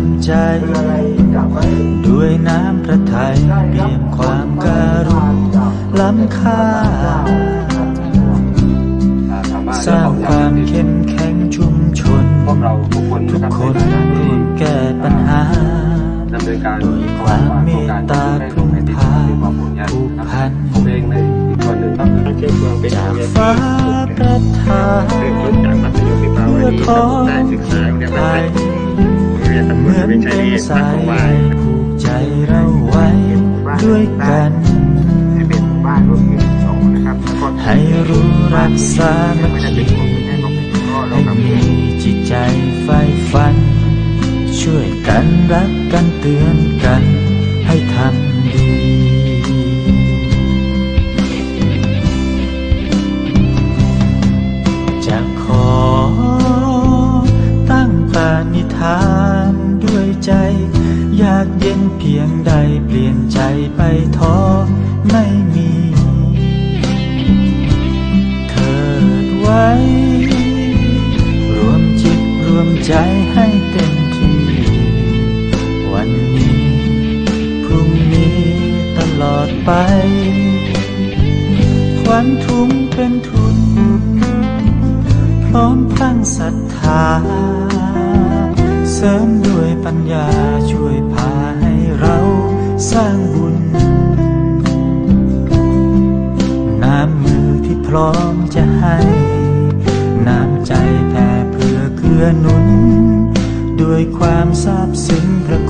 ำใจ ด้วยน้ำพระทัยเปี่ยมความการุณล้ำค่า สร้างความเข้มแข็งชุมชน พวกเราทุกคนทุกนะครับคนร่วมแก้ปัญหาดำเนินการด้วยความเมตตากลุ่มพาผูกพันผมเองในอีกส่วนหนึ่งก็คือเชื่อเมืองเป็นจากฟ้าประทานเริ่มต้นจากมัธยมศึกษาเพื่อวันนี้ท้อง รียนเหวจมือนเป็นชายเป็นดีสาบ้านยของใยวายผูกใจเราไว้ด้วยกันให้เป็นบ้านรุ่นที่สองนะครับให้รู้รักสามัคคีเม่ของเป็นพ่อเราให้มีจิตใจใฝ่ฝัน ช่วยกันรักกันเตือนกันให้ทำ ใจให้เต็มที่ วันนี้ พรุ่งนี้ตลอดไป ควันทุ่งเป็นทุน พร้อมพังศรัทธา เสริมด้วยปัญญาช่วยพาให้เราสร้างบุญ น้ำมือที่พร้อมจะให้ น้ำใจแผ่เพื่อเกื้อหนุน ซาบซึ้งพระ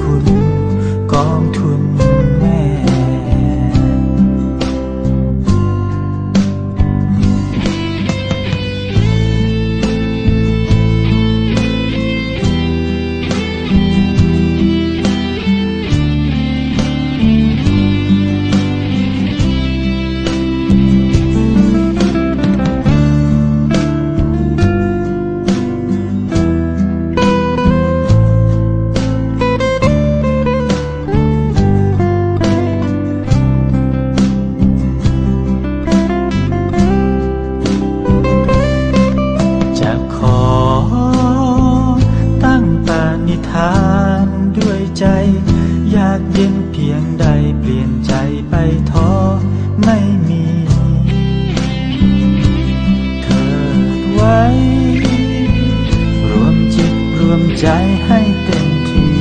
ใจให้เต็มที่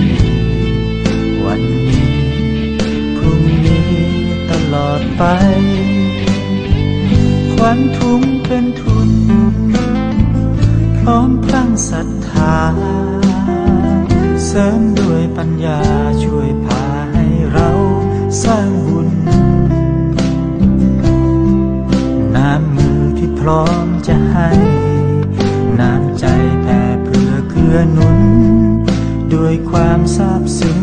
วันนี้ พรุ่งนี้ตลอดไปควันทุงเป็นทุน พร้อมพลังศรัทธา เสริมด้วยปัญญาช่วยพาให้เราสร้างบุญ น้ำมือที่พร้อม ซาบซึ้ง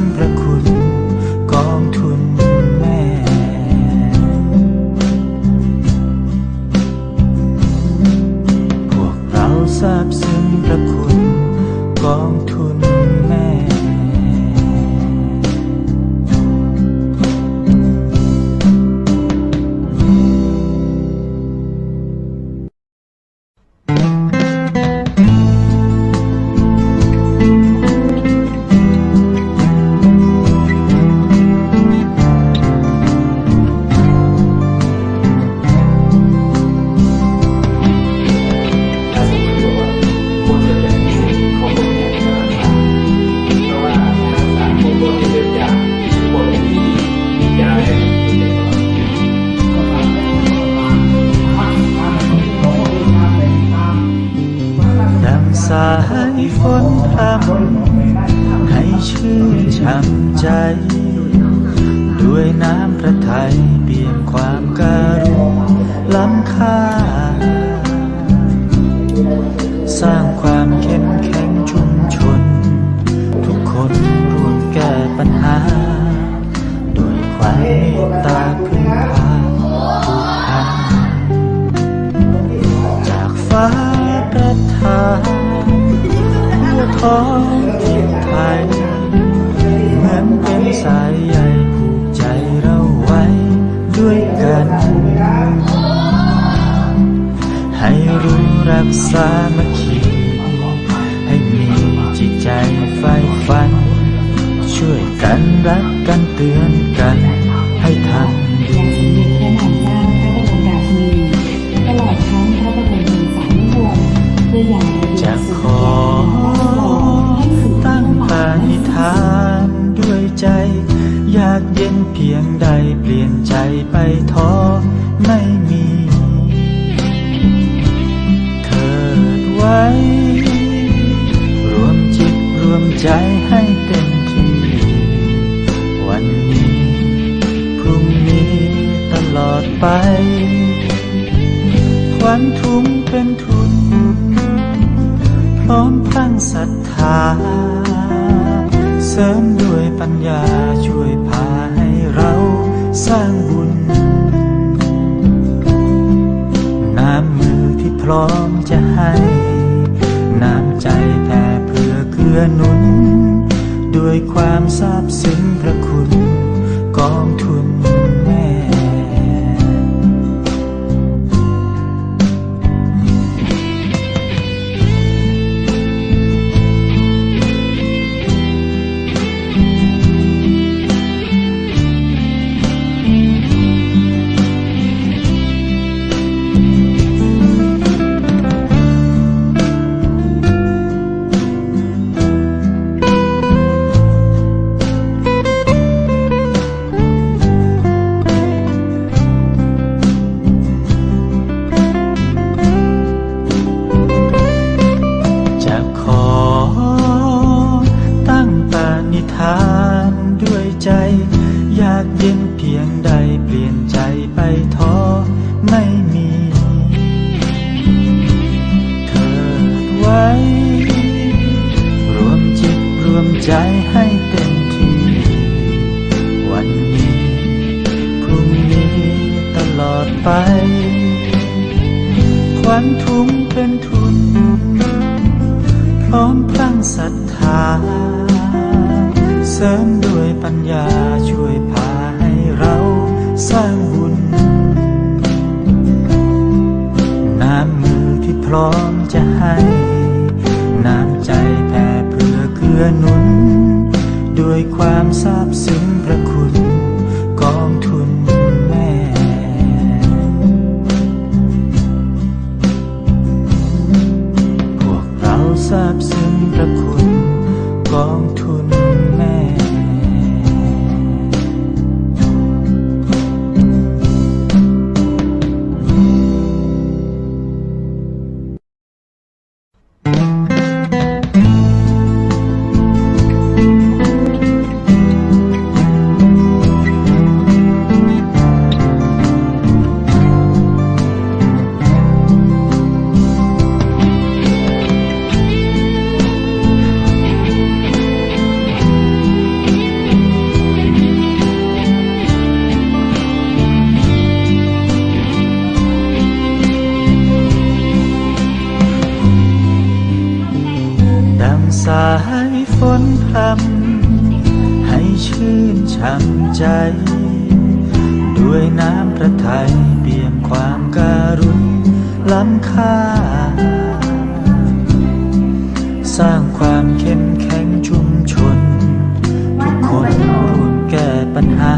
ฝนพรำให้ชื่นช่ำใจ ด้วยน้ำพระทัยเปี่ยมความการุณล้ำค่า สร้างความเข้มแข็งชุมชน ทุกคนร่วมแก้ปัญหา ด้วยความเมตตา ทั่วท้องถิ่ไทยเหมือนเป็นสายใยผูกใจเราไว้ด้วยกัน ให้รู้รักสามัคคีให้มีจิตใจใฝ่ฝัน ช่วยกันรักกันเตือนกัน ให้ทำดีอย่างสม ไป ควันทุมเป็นทุน พร้อมพลังศรัทธา เสริมด้วยปัญญาช่วยพาให้เราสร้างบุญ น้ำมือที่พร้อมจะให้ น้ำใจแผ่เพื่อเกื้อหนุน ด้วยความซาบซึ้งพระคุณ วมใจให้เต็มที่ วันนี้ พรุ่งนี้ตลอดไป ควันทุ่มเป็นทุน พร้อมพลังศรัทธา เสริมด้วยปัญญาช่วยพาให้เราสร้างบุญ น้ำมือที่พร้อมจะให้ น้ำใจแผ่ อเกื้อหนุน ด้วยความซาบซึ้งพระคุณกองทุนแม่ พวกเราซาบซึ้งพระคุณกองทุน ดังสายฝนพรำให้ชื่นช่ำใจ ด้วยน้ำพระทัยเปี่ยมความการุณล้ำค่า สร้างความเข้มแข็งชุมชน ทุกคนร่วมแก้ปัญหา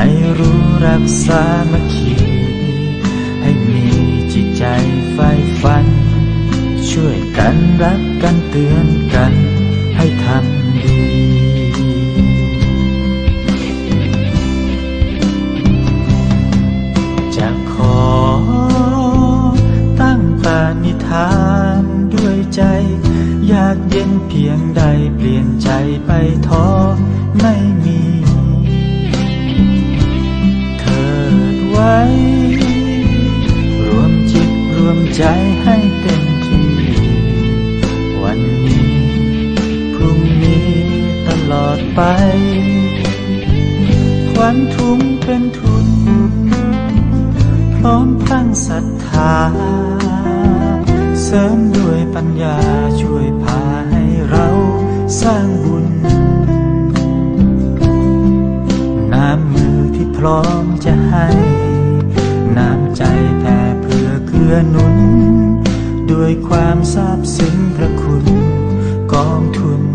ให้รู้รักสามัคคี ให้มีจิตใจใฝ่ฝัน ช่วยกันรักกันเตือนกัน ให้ทำดีจะขอ ตั้งปาณิธานด้วยใจ อยากเย็นเพียงใดเปลี่ยนใจไปท้อไม่มี รวมจิตรวมใจให้เต็มที่ วันนี้ พรุ่งนี้ตลอดไป ควันทุ่มเป็นทุน พร้อมพลังศรัทธา เสริมด้วยปัญญาช อหนุน ด้วยความซาบซึ้งพระคุณ กองทุน